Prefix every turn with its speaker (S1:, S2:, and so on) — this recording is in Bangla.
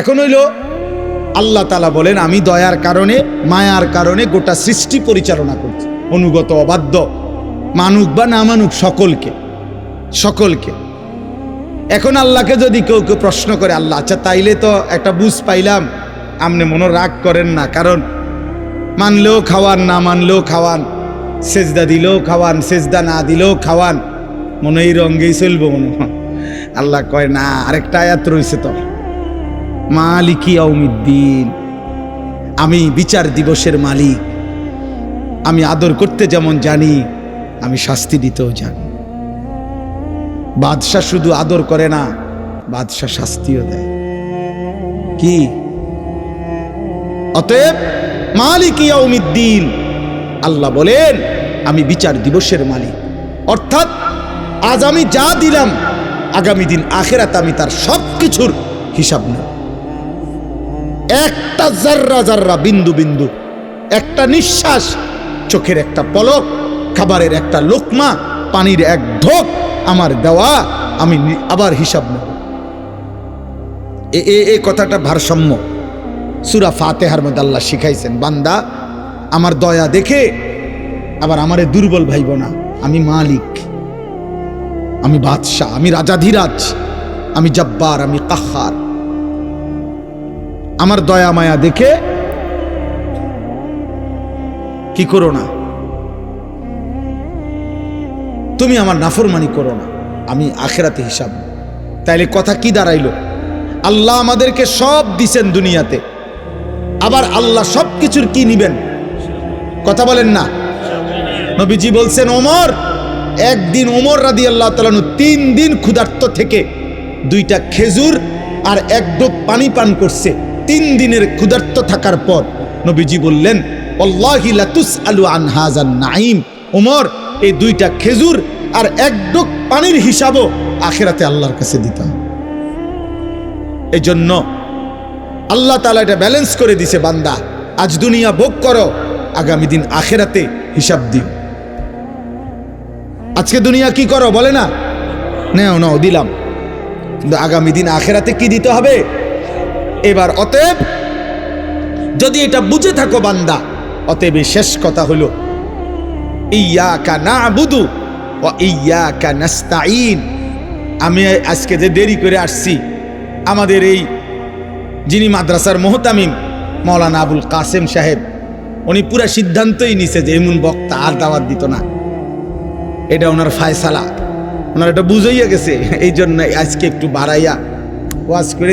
S1: এখন হইল, আল্লাহ তালা বলেন, আমি দয়ার কারণে, মায়ার কারণে গোটা সৃষ্টি পরিচালনা করছি। অনুগত, অবাধ্য, মানুক বা না মানুক সকলকে সকলকে। এখন আল্লাহকে যদি কেউ কেউ প্রশ্ন করে, আল্লাহ আচ্ছা তাইলে তো একটা বুঝ পাইলাম। আপনি মনে রাগ করেন না, কারণ মানলেও খাওয়ান, না মানলেও খাওয়ান, সেজদা দিলেও খাওয়ান, সেজদা না দিলেও খাওয়ান মনে এই রঙ্গেই চলবো মনে আল্লাহ কয়, না, আরেকটা আয়াত রয়েছে তো। মালিকি অমিদ্দিন আমি বিচার দিবসের মালিক। আমি আদর করতে যেমন জানি, আমি শাস্তি দিতেও জানি। বাদশাহ শুধু আদর করে না, বাদশাহ শাস্তিও দেয়। কি? অতএব মালিক ইয়াউমিদ্দিন, আল্লাহ বলেন, আমি বিচার দিবসের মালিক। অর্থাৎ, আজ আমি যা দিলাম, আগামী দিন আখেরাত আমি তার সব কিছুর হিসাব নেব। একটা জাররা জাররা, বিন্দু বিন্দু। একটা নিঃশ্বাস, চোখের একটা পলক, খাবারের একটা লোকমা, পানির এক ঢোক, আমার দেওয়া, আমি আবার হিসাব নেব। এ- কথাটা ভারসাম্য। সুরা ফাতেহার মধ্যে আল্লাহ শিখাইছেন, বান্দা, আমার দয়া দেখে, আবার আমারে দুর্বল ভাইব না। আমি মালিক, আমি বাদশাহ, আমি রাজাধিরাজ, আমি জব্বার, আমি কাহার আমার দয়া মায়া দেখে কি করো না? তুমি আমার নাফরমানি করো না। আমি আখেরাতে হিসাব তাইলে কথা কি দাঁড়াইলো? আল্লাহ আমাদেরকে সব দিছেন দুনিয়াতে। আবার আল্লাহ সব কিছুর কি নিবেন? কথা বলেন না। নবীজি বলছেন, ওমর, একদিন ওমর রাদি আল্লাহ তালানু তিন দিন ক্ষুধার্ত থেকে দুইটা খেজুর আর এক ডোক পানি পান করছে। তিন দিনের ক্ষুধার্ত থাকার পর নবীজি বললেন লাতুস আলু নাইম ওমর, এই দুইটা খেজুর আর এক ডোক পানির হিসাবও আখেরাতে আল্লাহর কাছে দিতাম। এই জন্য আল্লাহ তালা এটা ব্যালেন্স করে দিছে, বান্দা, আজ দুনিয়া ভোগ করো, আগামী দিন আখেরাতে হিসাব দিও। আজকে দুনিয়া কি করো বলে না? নেও, নাও, দিলাম। কিন্তু আগামী দিন আখেরাতে কি দিতে হবে? এবার অতএব, যদি এটা বুঝে থাকো বান্দা, অতএব শেষ কথা হলো, ইয়াকা না বুধু ও ইয়াকা নাস্তাইন আমি আজকে যে দেরি করে আসছি, আমাদের এই যিনি মাদ্রাসার মোহতামিম মৌলানা আবুল কাসেম সাহেব, উনি পুরা সিদ্ধান্তই নিছে যে এমন বক্তা আর দাওয়াত দিত না। এটা ওনার ফায়সালা। ওনার এটা বুঝাইয়া গেছে। এই জন্য আজকে একটু বাড়াইয়া ওয়াজ করে